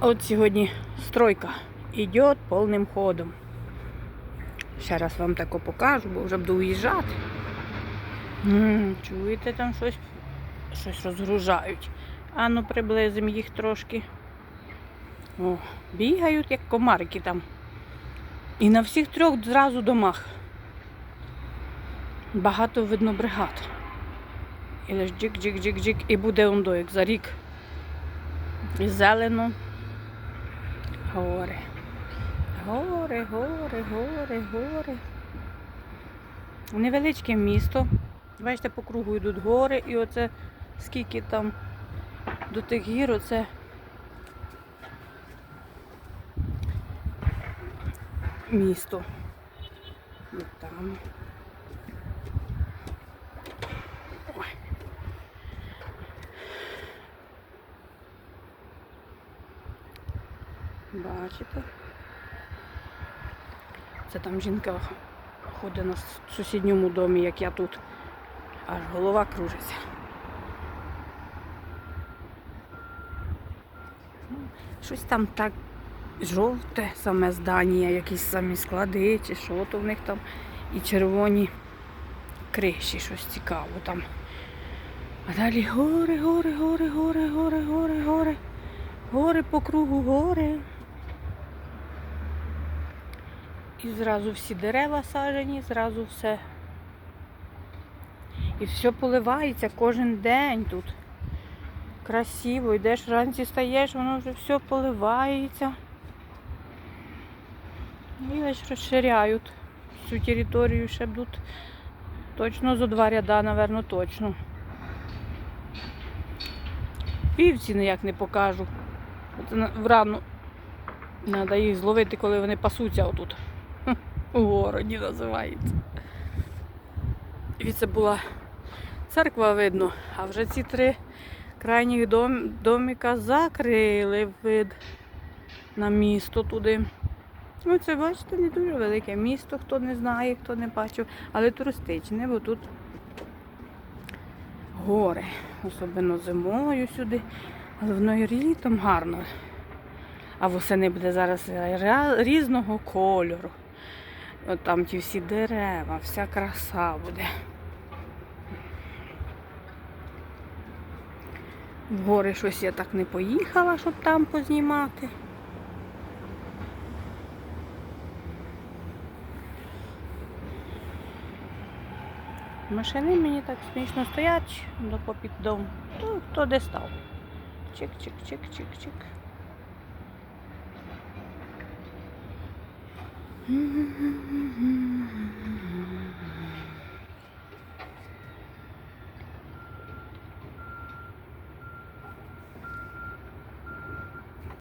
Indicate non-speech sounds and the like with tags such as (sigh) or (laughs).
От сьогодні стройка йде повним ходом. Ще раз вам тако покажу, бо вже буду уїжджати. Чуєте, там щось, щось розгружають. А ну приблизимо їх трошки. О, бігають, як комарики там. І на всіх трьох зразу домах. Багато видно бригад. І лиш джик-джик-джик-джик, і буде ондо, як за рік. І зелено. Гори. Гори, гори, гори, гори. Невеличке місто. Бачите, по кругу йдуть гори, і оце скільки там до тих гір, оце місто. І там. Бачите? Це там жінка ходить на сусідньому домі, як я тут. Аж голова кружиться. Щось там так жовте, саме здання, якісь самі склади, чи що то в них там. І червоні криші, щось цікаво там. А далі гори, гори, гори, гори, гори, гори, гори. Гори по кругу, гори. І зразу всі дерева сажені, зразу все. І все поливається кожен день тут. Красиво, йдеш вранці стаєш, воно вже все поливається. І ось розширяють всю територію, ще будуть точно зо два ряда, напевно, точно. Вівці ніяк не покажу. От на- треба їх зловити, коли вони пасуться отут. У городі називається. І це була церква видно, а вже ці три крайніх дом, доміка закрили вид на місто туди. Ну, це, бачите, не дуже велике місто, хто не знає, хто не бачив, але туристичне, бо тут гори, особливо зимою сюди, але воно і літом гарно. А восени буде зараз різного кольору. От там ті всі дерева, вся краса буде. В гори щось я так не поїхала, щоб там познімати. Машини мені так смішно стоять до попід дом. То хто де став. Чик-чик-чик-чик-чик. Mm-hmm. (laughs)